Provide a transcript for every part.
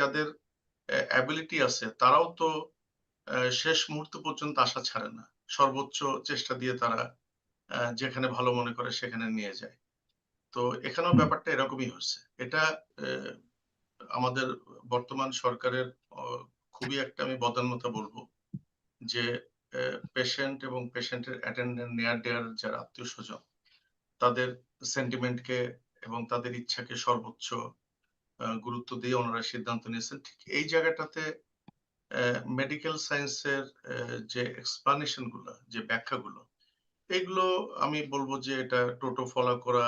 যাদের অ্যাবিলিটি আছে তারাও তো শেষ মুহূর্ত পর্যন্ত আশা ছাড়ে না। সর্বোচ্চ চেষ্টা দিয়ে তারা যেখানে ভালো মনে করে সেখানে নিয়ে যায়। তো এখানেও ব্যাপারটা এরকমই হচ্ছে। এটা আমাদের বর্তমান সরকারের খুবই একটা আমি বদান্যতা বলব যে পেশেন্ট এবং পেশেন্টের অ্যাটেন্ডেন্ট নেয়ার দেয়ার যারা আত্মীয় স্বজন তাদের সেন্টিমেন্টকে এবং তাদের ইচ্ছাকে সর্বোচ্চ গুরুত্ব দিয়ে ওনারা সিদ্ধান্ত নিয়েছেন। ঠিক এই জায়গাটাতে মেডিকেল সায়েন্সের যে এক্সপ্লানেশনগুলো, যে ব্যাখ্যাগুলো, এগুলো আমি বলব যে এটা টোটো ফলো করা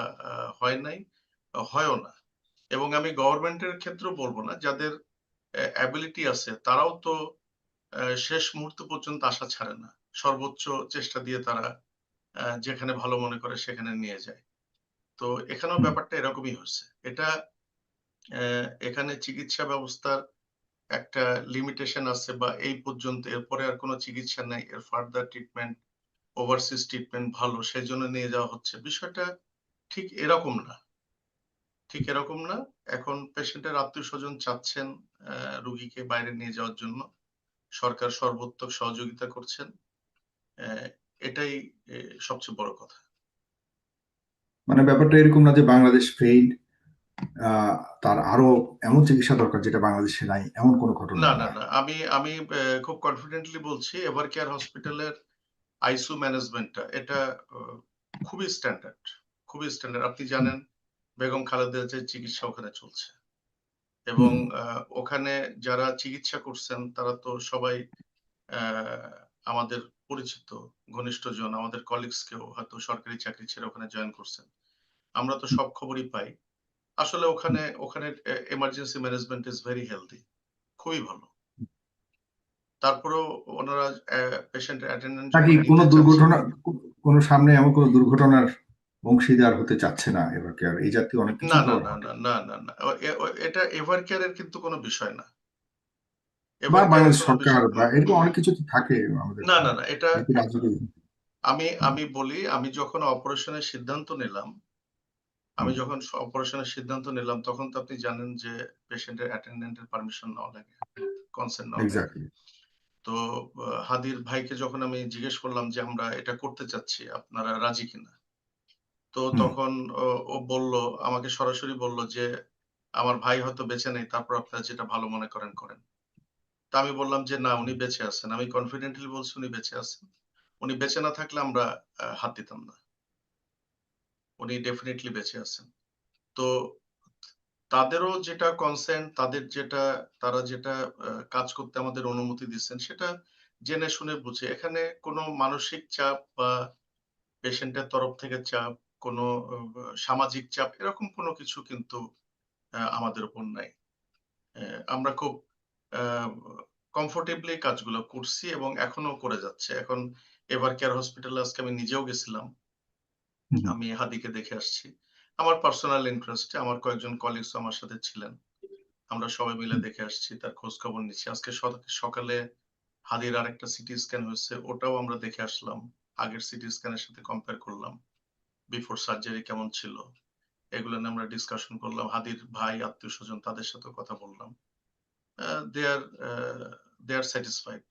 হয় নাই, হয়ও না। এবং আমি গভর্নমেন্টের ক্ষেত্রেও বলব না, যাদের অ্যাবিলিটি আছে, তারাও তো শেষ মুহূর্ত পর্যন্ত আশা ছাড়ে না। সর্বোচ্চ চেষ্টা দিয়ে তারা যেখানে ভালো মনে করে সেখানে নিয়ে যায়। তো এখানেও ব্যাপারটা এরকমই হচ্ছে এটা এখানে চিকিৎসা ব্যবস্থার একটা লিমিটেশন আছে বা এই পর্যন্ত এরপরে আর কোনো চিকিৎসা নাই, এর ফার্দার ট্রিটমেন্ট ওভারসিজ ট্রিটমেন্ট ভালো সেই জন্য নিয়ে যাওয়া হচ্ছে। বিষয়টা ঠিক এরকম না। ঠিক এরকম না। এখন পেশেন্টের আত্মীয় স্বজন চাচ্ছেন রুগীকে বাইরে নিয়ে যাওয়ার জন্য। সরকার সর্বোত্তক সহযোগিতা করছেন। এটাই সবচেয়ে বড় কথা। মানে ব্যাপারটা এরকম না যে বাংলাদেশ ফেইল তার আরও এমন চিকিৎসা দরকার যেটা বাংলাদেশে নাই এমন কোনো ঘটনা না না না আমি আমি খুব কনফিডেন্টলি বলছি এভার কেয়ার হসপিটালের আইসিইউ ম্যানেজমেন্টটা এটা খুবই স্ট্যান্ডার্ড খুবই স্ট্যান্ডার্ড আপনি জানেন বেগম খালেদা যে চিকিৎসা ওখানে চলছে। এবং ওখানে যারা চিকিৎসা করছেন তারা তো সবাই আহ, আমাদের পরিচিত ঘনিষ্ঠজন আমাদের কলিগস কেউ হয়তো সরকারি চাকরি ছেড়ে ওখানে জয়েন করছেন। আমরা তো সব খবরই পাই। আসলে ওখানে ওখানে emergency management is very healthy খুবই ভালো। তারপরেও ওনারা পেশেন্ট অ্যাটেন্ডেন্ট নাকি কোনো দুর্ঘটনা কোনো সামনে এমন কোনো দুর্ঘটনার অংশীদার হতে চাচ্ছে না এবার কি আর এই জাতীয় অনেক কিছু না না না না না না এটা এভার কেয়ারের কিন্তু কোনো বিষয় না। বা বাংলাদেশ সরকার বা এরকম অনেক কিছু তো থাকে আমাদের। না না না এটা আমি আমি বলি আমি যখন অপারেশনের সিদ্ধান্ত নিলাম আমি। যখন অপারেশনের সিদ্ধান্ত নিলাম তখন তো আপনি জানেন যে পেশেন্টের অ্যাটেন্ডেন্টের পারমিশন নেওয়া লাগে কনসেন্ট নেওয়া লাগে। তো হাদির ভাইকে যখন আমি জিজ্ঞেস করলাম যে আমরা এটা করতে চাচ্ছি আপনারা রাজি কিনা? তো তখন ও- ও বলল আমাকে সরাসরি বলল যে আমার ভাই হয়তো বেঁচে নেই তারপর আপনারা যেটা ভালো মনে করেন করেন। তা আমি বললাম যে না উনি বেঁচে আছেন। আমি কনফিডেন্টলি বলছি উনি বেঁচে আছেন। উনি বেঁচে না থাকলে আমরা হাত দিতাম না। উনি ডেফিনেটলি বেঁচে আছেন। তো তাদেরও যেটা কনসেন্ট তাদের যেটা, তারা যেটা কাজ করতে আমাদের অনুমতি দিচ্ছেন, সেটা জেনে শুনে বুঝে। এখানে কোনো মানসিক চাপ বা পেশেন্টের তরফ থেকে চাপ, কোনো সামাজিক চাপ, এরকম কোনো কিছু কিন্তু আমাদের উপর নাই। আমরা খুব কমফোর্টেবলি কাজগুলো করছি এবং এখনও করে যাচ্ছে। এখন এবার কেয়ার হসপিটালে আজকে আমি নিজেও গেছিলাম। আমি হাদিকে দেখে আসছি। আমার পার্সোনাল ইন্টারেস্টে আমার কয়েকজন কলিগস আমার সাথে ছিলেন। আমরা সবাই মিলে দেখে আসছি তার খোঁজ খবর নিচ্ছি। আজকে সকালে হাদির আরেকটা সিটি স্ক্যান হয়েছে ওটাও আমরা দেখে আসলাম। আগের সিটি স্ক্যানের সাথে কম্পেয়ার করলাম। বিফোর সার্জারি কেমন ছিল? এগুলো নিয়ে আমরা ডিসকাশন করলাম। হাদির ভাই আত্মীয় স্বজন তাদের সাথে কথা বললাম। দে আর দে আর স্যাটিসফাইড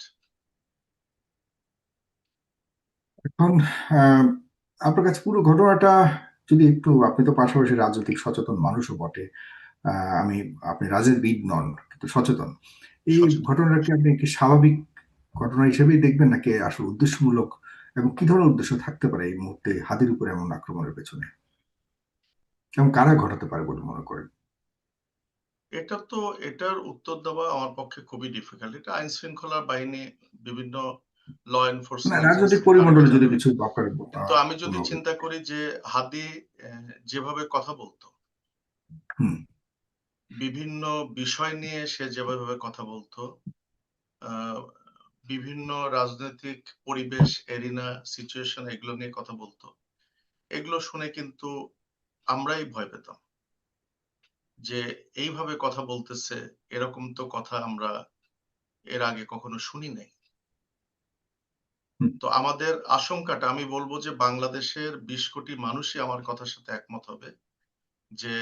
এখন আপনার কাছে পুরো ঘটনাটা যদি একটু আপনি তো পাশাপাশি রাজনৈতিক সচেতন মানুষও বটে। আমি আপনি রাজনীতিবিদ নন কিন্তু সচেতন। এই। ঘটনাটাকে আপনি কি স্বাভাবিক ঘটনা হিসেবেই দেখবেন নাকি আসলে উদ্দেশ্যমূলক? এবং কি ধরনের উদ্দেশ্য থাকতে পারে এই মুহূর্তে হাদির উপর এমন আক্রমণের পেছনে? এবং কারা ঘটাতে পারে বলে মনে করেন? এটা তো এটার উত্তর দেওয়া আমার পক্ষে খুবই ডিফিকাল্ট এটা আইন শৃঙ্খলা বাহিনী বিভিন্ন ল এনফোর্সমেন্ট রাজনৈতিক পরিমণ্ডলে যদি কিছু আপনার আমি যদি চিন্তা করি যে হাদি যেভাবে কথা বলতো বিভিন্ন বিষয় নিয়ে সে যেভাবে কথা বলতো বিভিন্ন রাজনৈতিক পরিবেশ এরিনা সিচুয়েশন এগুলো নিয়ে কথা বলতো এগুলো শুনে কিন্তু আমরাই ভয় পেতাম যে এইভাবে কথা বলতেছে এরকম তো কথা আমরা এর আগে কখনো শুনি নাই। তো আমাদের আশঙ্কাটা আমি বলব যে বাংলাদেশের বিশ কোটি মানুষই আমার কথার সাথে একমত হবে যে।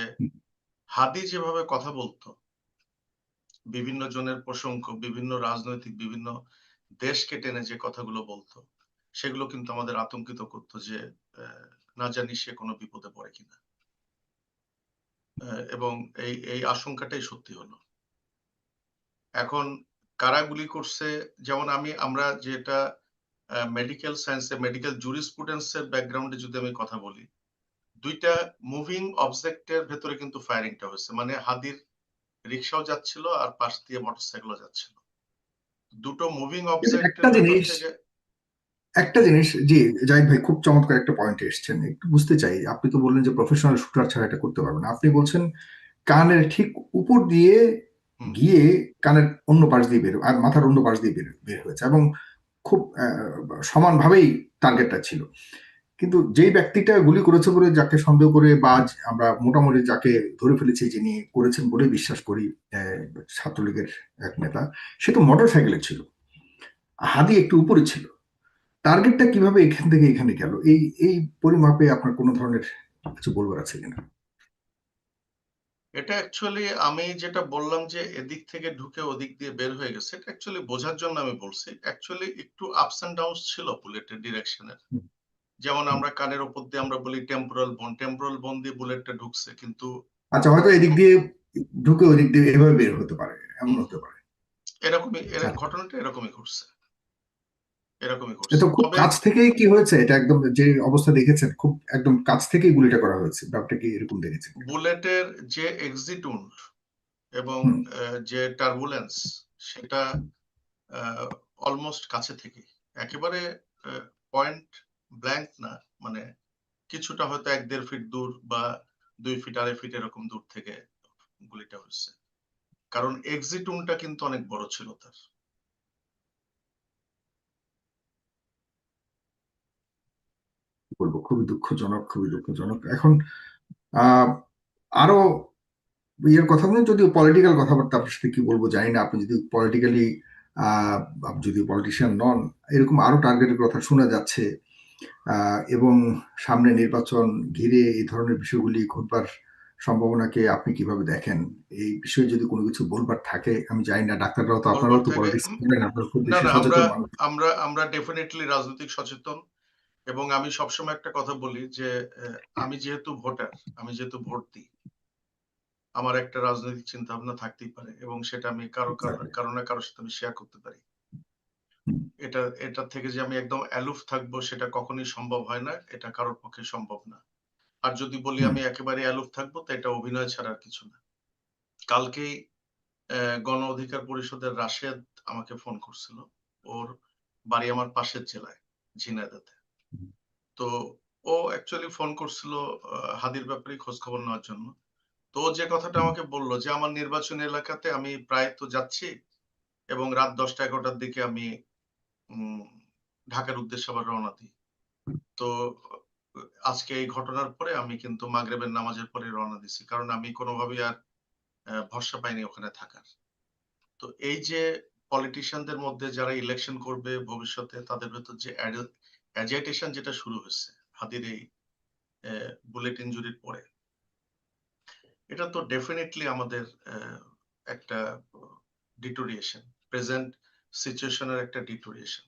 হাদি যেভাবে কথা বলতো বিভিন্ন জনের প্রসঙ্গ বিভিন্ন রাজনৈতিক বিভিন্ন দেশকে টেনে যে কথাগুলো বলতো সেগুলো কিন্তু আমাদের আতঙ্কিত করতো যে আহ, না জানি সে কোনো বিপদে পড়ে কিনা। এবং এই এই আশঙ্কাটাই সত্যি হলো। এখন কারা গুলি করছে যেমন আমি আমরা যেটা মেডিকেল সায়েন্সে মেডিকেল জুরিসপ্রুডেন্সের ব্যাকগ্রাউন্ডে যদি আমি কথা বলি দুইটা মুভিং অবজেক্টের ভেতরে কিন্তু ফায়ারিংটা হয়েছে। মানে হাদির রিক্সাও যাচ্ছিল আর পাশ দিয়ে মোটরসাইকেলও যাচ্ছিল। দুটো মুভিং অবজেক্টের একটা জিনিস- জি জাহিদ ভাই খুব চমৎকার একটা পয়েন্টে এসেছেন। একটু বুঝতে চাই আপনি তো বললেন যে প্রফেশনাল শুটার ছাড়া এটা করতে পারবেন। আপনি বলছেন কানের ঠিক উপর দিয়ে গিয়ে কানের অন্য পাশ দিয়ে বের আর মাথার অন্য পাশ দিয়ে বের বের হয়েছে। এবং খুব সমানভাবেই টার্গেটটা ছিল। কিন্তু যেই ব্যক্তিটা গুলি করেছে বলে যাকে সন্দেহ করে বা আমরা মোটামুটি যাকে ধরে ফেলেছি যিনি করেছেন বলে বিশ্বাস করি ছাত্রলীগের এক নেতা, সে তো মোটর সাইকেলে ছিল। হাদি একটু উপরে ছিল। টার্গেটটা কীভাবে এখান থেকে এখানে গেল? এই এই পরিমাপে আপনার কোনো ধরনের কিছু বলবার আছে কিনা? এটা অ্যাকচুয়ালি আমি যেটা বললাম যে এদিক থেকে ঢুকে ওদিক দিয়ে বের হয়ে গেছে এটা অ্যাকচুয়ালি বোঝার জন্য আমি বলছি অ্যাকচুয়ালি একটু আপস এন্ড ডাউনস ছিল বুলেটের ডিরেকশনের। যেমন আমরা কানের ওপর দিয়ে আমরা বলি টেম্পোরাল বোন টেম্পোরাল বোন দিয়ে বুলেটটা ঢুকছে কিন্তু আচ্ছা হয়তো এদিক দিয়ে ঢুকে ওদিক দিয়ে এভাবে বের হতে পারে এমন হতে পারে এরকমই এর আচ্ছা। ঘটনাটা এরকমই ঘটছে এরকমই এটা খুব কাছ থেকেই কি হয়েছে? এটা একদম যে অবস্থা দেখেছেন খুব একদম কাছ থেকেই গুলিটা করা হয়েছে। ব্যাপারটা কি এরকম দেখেছেন? বুলেটের যে এবং যে টার্বুলেন্স সেটা অলমোস্ট কাছে থেকে। একেবারে পয়েন্ট ব্ল্যাঙ্ক না মানে কিছুটা হয়তো এক দেড় ফিট দূর বা দুই ফিট আড়াই ফিট এরকম দূর থেকে গুলিটা হচ্ছে কারণ এক্সিটুনটা কিন্তু অনেক বড় ছিল তার। বলব খুবই দুঃখজনক খুবই দুঃখজনক। এখন আহ আরও ইয়ের কথা বলুন যদি পলিটিক্যাল কথাবার্তা আপনার সাথে কি বলব জানি না। আপনি যদি পলিটিক্যালি আহ যদি পলিটিশিয়ান নন এরকম আরও টার্গেটের কথা শোনা যাচ্ছে। এবং সামনে নির্বাচন ঘিরে এই ধরনের বিষয়গুলি ঘটবার সম্ভাবনাকে আপনি কীভাবে দেখেন? এই বিষয়ে যদি কোনো কিছু বলবার থাকে আমি জানি না ডাক্তাররাও তো আপনারাও তো পলিটিক্স করেন আপনারা খুব বেশি আমরা আমরা আমরা ডেফিনেটলি রাজনৈতিক সচেতন। এবং আমি সবসময় একটা কথা বলি যে আমি যেহেতু ভোটার আমি যেহেতু ভোট দিই আমার একটা রাজনৈতিক চিন্তা ভাবনা থাকতেই পারে এবং সেটা আমি কারও কারো- না কারোর সাথে আমি শেয়ার করতে পারি। এটা এটা থেকে যে আমি একদম অ্যালুফ থাকব সেটা কখনোই সম্ভব হয় না এটা কারোর পক্ষে সম্ভব না। আর যদি বলি আমি একেবারে অ্যালুফ থাকব তো এটা অভিনয় ছাড়া আর কিছু না। কালকেই আহ, গণ অধিকার পরিষদের রাশেদ আমাকে ফোন করছিল ওর বাড়ি আমার পাশের জেলায় ঝিনাইদহতে হুম। তো ও অ্যাকচুয়ালি ফোন করছিল হাদির ব্যাপারে খোঁজ খবর নেওয়ার জন্য। তো যে কথাটা আমাকে বলল যে, আমার নির্বাচনী এলাকাতে আমি প্রায় তো যাচ্ছি এবং রাত দশটা এগারোটার দিকে আমি ঢাকার উদ্দেশ্যে আবার রওনা দিই। তো আজকে এই ঘটনার পরে আমি কিন্তু মাগরেবের নামাজের পরে রওনা দিছি কারণ আমি কোনোভাবেই আর ভরসা পাইনি ওখানে থাকার। তো এই যে পলিটিশিয়ানদের মধ্যে যারা ইলেকশন করবে ভবিষ্যতে, তাদের ভেতর যে অ্যাজিটেশন যেটা শুরু হয়েছে, হাতির এই বুলেট ইঞ্জুরির পরে। এটা তো ডেফিনেটলি আমাদের একটা ডিটোরিয়েশন প্রেজেন্ট সিচুয়েশনের একটা ডিটোরিয়েশন